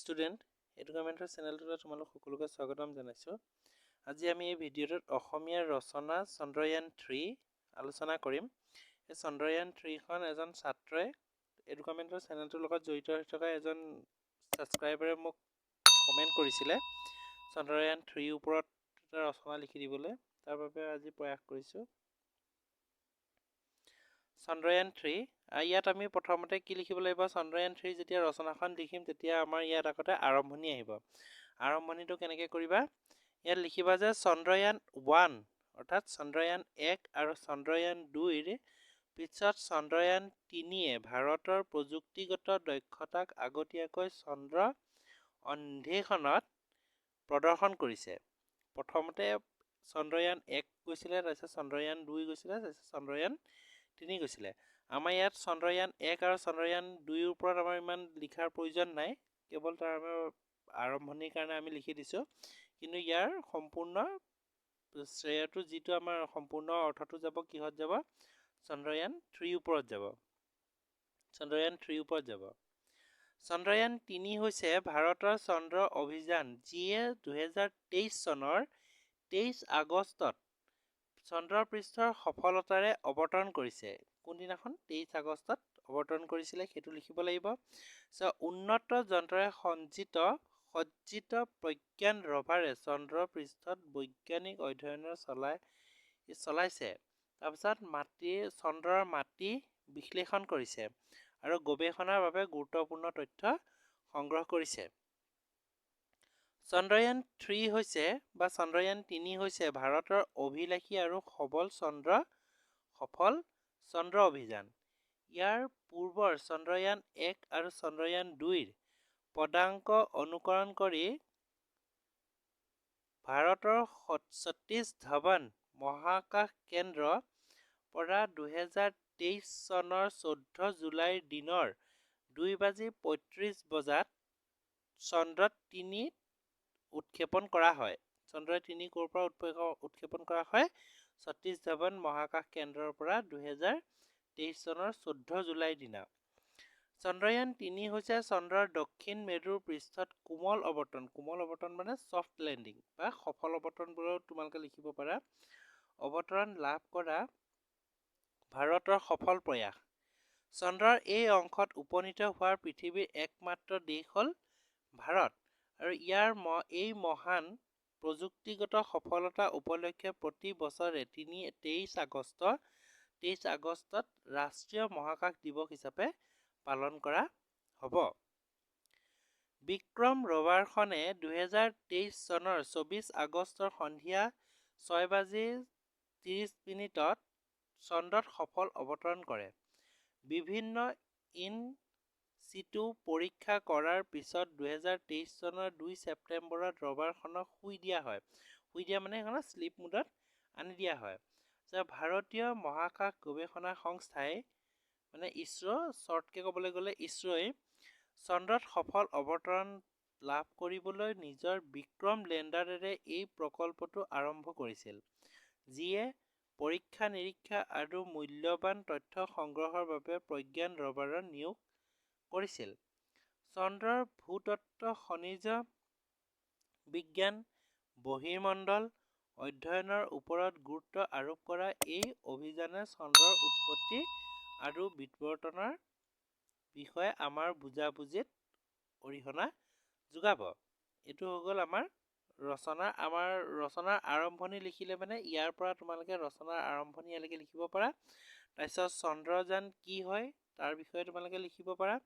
Student এডুকামেণ্টৰ চেনেলটোলৈ তোমালোক সকলোকে স্বাগতম জনাইছোঁ। আজি আমি এই ভিডিঅ'টোত অসমীয়া ৰচনা চন্দ্ৰয়ান থ্ৰী আলোচনা কৰিম। এই চন্দ্ৰয়ান থ্ৰীখন এজন ছাত্ৰই এডুকামেণ্টৰ চেনেলটোৰ লগত জড়িত হৈ থকা এজন ছাবস্ক্ৰাইবাৰে মোক কমেণ্ট কৰিছিলে চন্দ্ৰয়ান থ্ৰীৰ ওপৰত এটা ৰচনা লিখি দিবলৈ। তাৰ বাবে আজি প্ৰয়াস কৰিছোঁ। চন্দ্ৰয়ান থ্ৰী ইয়াত আমি প্ৰথমতে কি লিখিব লাগিব? চন্দ্ৰয়ান থ্ৰী যেতিয়া ৰচনাখন লিখিম তেতিয়া আমাৰ ইয়াত আগতে আৰম্ভণি আহিব। আৰম্ভণিটো কেনেকৈ কৰিবা? ইয়াত লিখিবা যে চন্দ্ৰয়ান ওৱান অৰ্থাৎ চন্দ্ৰয়ান এক আৰু চন্দ্ৰয়ান দুইৰ পিছত চন্দ্ৰয়ান তিনিয়ে ভাৰতৰ প্ৰযুক্তিগত দক্ষতাক আগতীয়াকৈ চন্দ্ৰ অন্বেষণত প্ৰদৰ্শন কৰিছে। প্ৰথমতে চন্দ্ৰয়ান এক গৈছিলে তাৰপিছত চন্দ্ৰয়ান দুই গৈছিলে তাৰপিছত চন্দ্ৰয়ান তিনি গৈছিলে আমাৰ ইয়াত চন্দ্ৰয়ান এক আৰু চন্দ্ৰয়ান দুইৰ ওপৰত আমাৰ ইমান লিখাৰ প্ৰয়োজন নাই। কেৱল তাৰ আমাৰ আৰম্ভণিৰ কাৰণে আমি লিখি দিছোঁ। কিন্তু ইয়াৰ সম্পূৰ্ণ শ্ৰেয়টো যিটো আমাৰ সম্পূৰ্ণ অৰ্থটো যাব কিহত যাব? চন্দ্ৰয়ান থ্ৰীৰ ওপৰত যাব। চন্দ্ৰয়ান থ্ৰীৰ ওপৰত যাব। চন্দ্ৰয়ান তিনি হৈছে ভাৰতৰ চন্দ্ৰ অভিযান যিয়ে দুহেজাৰ তেইছ চনৰ তেইছ আগষ্টত চন্দ্ৰপৃষ্ঠৰ সফলতাৰে অৱতৰণ কৰিছে। কোনদিনাখন? তেইছ আগষ্টত অৱতৰণ কৰিছিলে সেইটো লিখিব লাগিব। চ উন্নত যন্ত্ৰৰে সঞ্জিত সজ্জিত প্ৰজ্ঞান ৰভাৰে চন্দ্ৰপৃষ্ঠত বৈজ্ঞানিক অধ্যয়নৰ চলাই চলাইছে। তাৰপিছত মাটি চন্দ্ৰৰ মাটি বিশ্লেষণ কৰিছে আৰু গৱেষণাৰ বাবে গুৰুত্বপূৰ্ণ তথ্য সংগ্ৰহ কৰিছে। চন্দ্ৰয়ান থ্ৰী হৈছে বা চন্দ্ৰয়ান তিনি হৈছে ভাৰতৰ অভিলাষী আৰু সবল চন্দ্ৰ সফল চন্দ্ৰ অভিযান। ইয়াৰ পূৰ্বৰ চন্দ্ৰয়ান এক আৰু চন্দ্ৰয়ান দুইৰ পদাংক অনুকৰণ কৰি ভাৰতৰ সতীশ ধাৱন মহাকাশ কেন্দ্ৰ পৰা দুহেজাৰ তেইছ চনৰ চৈধ্য জুলাইৰ দিনৰ দুই বাজি পঁয়ত্ৰিছ বজাত চন্দ্ৰত তিনি উৎক্ষেপণ কৰা হয়। চন্দ্ৰয়ান তিনি ক'ৰ পৰা উৎক্ষেপণ কৰা হয়? সতীশ ধাৱন মহাকাশ কেন্দ্ৰৰ পৰা দুহেজাৰ তেইছ চনৰ চৈধ্য জুলাইৰ দিনা। চন্দ্ৰয়ান তিনি হৈছে চন্দ্ৰৰ দক্ষিণ মেৰুৰ পৃষ্ঠত কোমল অৱতৰণ। কোমল অৱতৰণ মানে ছফ্ট লেণ্ডিং বা সফল অৱতৰণ বুলিও তোমালোকে লিখিব পাৰা। অৱতৰণ লাভ কৰা ভাৰতৰ সফল প্ৰয়াস। চন্দ্ৰৰ এই অংশত উপনীত হোৱাৰ পৃথিৱীৰ একমাত্ৰ দেশ হ'ল ভাৰত। আৰু ইয়াৰ এই মহান প্ৰযুক্তিগত সফলতা উপলক্ষে প্ৰতি বছৰে তিনি তেইছ আগষ্ট তেইছ আগষ্টত ৰাষ্ট্ৰীয় মহাকাশ দিৱস হিচাপে পালন কৰা হ'ব। বিক্ৰম ৰভাৰখনে দুহেজাৰ তেইছ চনৰ চৌবিছ আগষ্টৰ সন্ধিয়া ছয় বাজি ত্ৰিছ মিনিটত চন্দ্ৰত সফল অৱতৰণ কৰে। বিভিন্ন ইন চিটু পৰীক্ষা কৰাৰ পিছত দুহেজাৰ তেইছ চনৰ দুই ছেপ্টেম্বৰত ৰভাৰখনক শুই দিয়া হয়। শুই দিয়া মানে সেইখনক শ্লিপ মুডত আনি দিয়া হয়। যে ভাৰতীয় মহাকাশ গৱেষণা সংস্থাই মানে ইছৰ' শ্বৰ্টকৈ ক'বলৈ গ'লে ইছৰ'ই চন্দ্ৰত সফল অৱতৰণ লাভ কৰিবলৈ নিজৰ বিক্ৰম লেণ্ডাৰেৰে এই প্ৰকল্পটো আৰম্ভ কৰিছিল যিয়ে পৰীক্ষা নিৰীক্ষা আৰু মূল্যৱান তথ্য সংগ্ৰহৰ বাবে প্ৰজ্ঞান ৰভাৰৰ নিয়োগ কৰিছিল চন্দ্ৰৰ ভূতত্ত্ব খনিজ বিজ্ঞান বহিৰ্মণ্ডল অধ্যয়নৰ ওপৰত গুৰুত্ব আৰোপ কৰা এই অভিযানে চন্দ্ৰৰ উৎপত্তি আৰু বিৱৰ্তনৰ বিষয়ে আমাৰ বুজাবুজিত অৰিহণা যোগাব। এইটো হৈ গ'ল আমাৰ ৰচনা আমাৰ ৰচনাৰ আৰম্ভণি লিখিলে মানে ইয়াৰ পৰা তোমালোকে ৰচনাৰ আৰম্ভণি ইয়ালৈকে লিখিব পাৰা। তাৰপিছত চন্দ্ৰযান কি হয় তাৰ বিষয়ে তোমালোকে লিখিব পাৰা।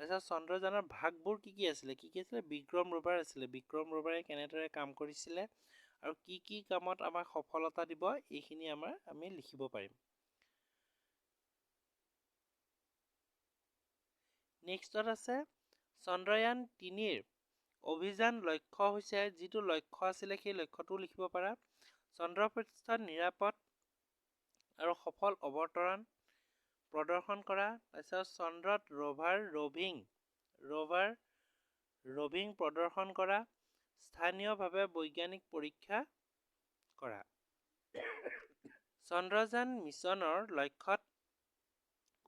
তাৰপিছত চন্দ্ৰযানৰ ভাগবোৰ কি কি আছিলে? কি কি আছিলে? বিক্ৰম ৰোভাৰ আছিলে। বিক্ৰম ৰোভাৰে কেনেদৰে কাম কৰিছিলে আৰু কি কি কামত আমাক সফলতা দিব এইখিনি আমাৰ আমি লিখিব পাৰিম। নেক্সটত আছে চন্দ্ৰয়ান তিনিৰ অভিযান লক্ষ্য হৈছে যিটো লক্ষ্য আছিলে সেই লক্ষ্যটোও লিখিব পাৰা। চন্দ্ৰপৃষ্ঠত নিৰাপদ আৰু সফল অৱতৰণ প্ৰদৰ্শন কৰা। তাৰপিছত চন্দ্ৰত ৰভাৰ ৰভিং ৰভাৰ ৰভিং প্ৰদৰ্শন কৰা। স্থানীয়ভাৱে বৈজ্ঞানিক পৰীক্ষা কৰা। চন্দ্ৰযান মিছনৰ লক্ষ্যত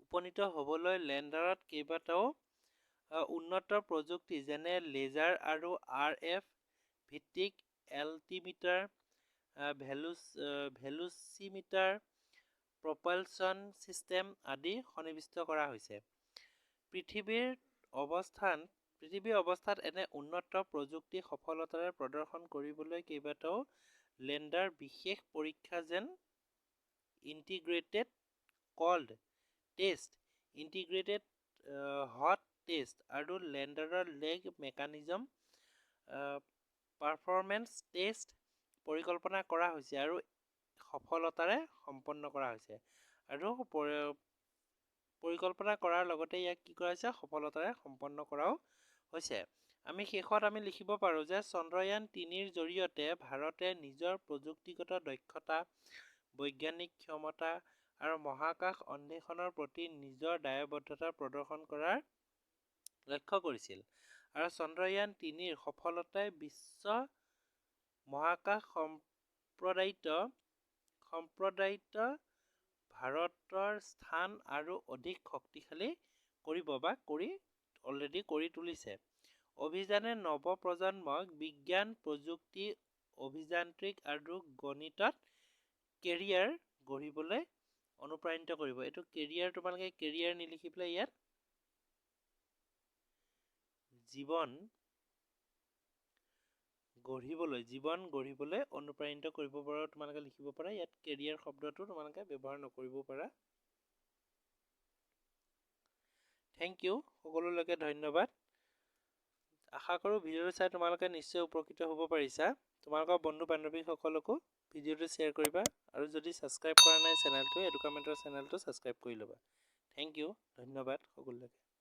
উপনীত হ'বলৈ লেণ্ডাৰত কেইবাটাও উন্নত প্ৰযুক্তি যেনে লেজাৰ আৰু আৰ এফ ভিত্তিক এলটিমিটাৰ ভেলুচ ভেলুচিমিটাৰ প্ৰপালচন চিষ্টেম আদি সন্নিৱিষ্ট কৰা হৈছে। পৃথিৱীৰ অৱস্থান পৃথিৱীৰ অৱস্থাত এনে উন্নত প্ৰযুক্তি সফলতাৰে প্ৰদৰ্শন কৰিবলৈ কেইবাটাও লেণ্ডাৰ বিশেষ পৰীক্ষা যেন integrated cold test integrated hot test আৰু লেণ্ডাৰৰ লেগ মেকানিজম পাৰফৰ্মেঞ্চ টেষ্ট পৰিকল্পনা কৰা হৈছে আৰু সফলতাৰে সম্পন্ন কৰা হৈছে। আৰু পৰিকল্পনা কৰাৰ লগতে ইয়াক কি কৰা হৈছে সফলতাৰে সম্পন্ন কৰাও হৈছে। আমি শেষত আমি লিখিব পাৰোঁ যে চন্দ্ৰয়ান তিনিৰ জৰিয়তে ভাৰতে নিজৰ প্ৰযুক্তিগত দক্ষতা বৈজ্ঞানিক ক্ষমতা আৰু মহাকাশ অন্বেষণৰ প্ৰতি নিজৰ দায়বদ্ধতা প্ৰদৰ্শন কৰাৰ লক্ষ্য কৰিছিল। আৰু চন্দ্ৰয়ান তিনিৰ সফলতাই বিশ্ব মহাকাশ সম্প্ৰদায়িত সম্প্ৰদায়িত ভাৰতৰ স্থান আৰু অধিক শক্তিশালী কৰিব বা কৰি অলৰেডি কৰি তুলিছে। অভিযানে নৱপ্ৰজন্মক বিজ্ঞান প্ৰযুক্তি অভিযান্ত্ৰিক আৰু গণিতত কেৰিয়াৰ গঢ়িবলৈ অনুপ্ৰাণিত কৰিব। এইটো কেৰিয়াৰ তোমালোকে কেৰিয়াৰ নিলিখি পেলাই ইয়াত জীৱন গঢ়িবলৈ জীৱন গঢ়িবলৈ অনুপ্ৰাণিত কৰিব পৰা তোমালোকে লিখিব পাৰা। ইয়াত কেৰিয়াৰ শব্দটো তোমালোকে ব্যৱহাৰ নকৰিব পাৰা। থেংক ইউ সকলোলৈকে ধন্যবাদ। আশা কৰোঁ ভিডিঅ'টো চাই তোমালোকে নিশ্চয় উপকৃত হ'ব পাৰিছা। তোমালোকৰ বন্ধু বান্ধৱীসকলকো ভিডিঅ'টো শ্বেয়াৰ কৰিবা আৰু যদি ছাবস্ক্ৰাইব কৰা নাই চেনেলটো এডুকামেণ্টৰ চেনেলটো ছাবস্ক্ৰাইব কৰি ল'বা। থেংক ইউ ধন্যবাদ সকলোলৈকে।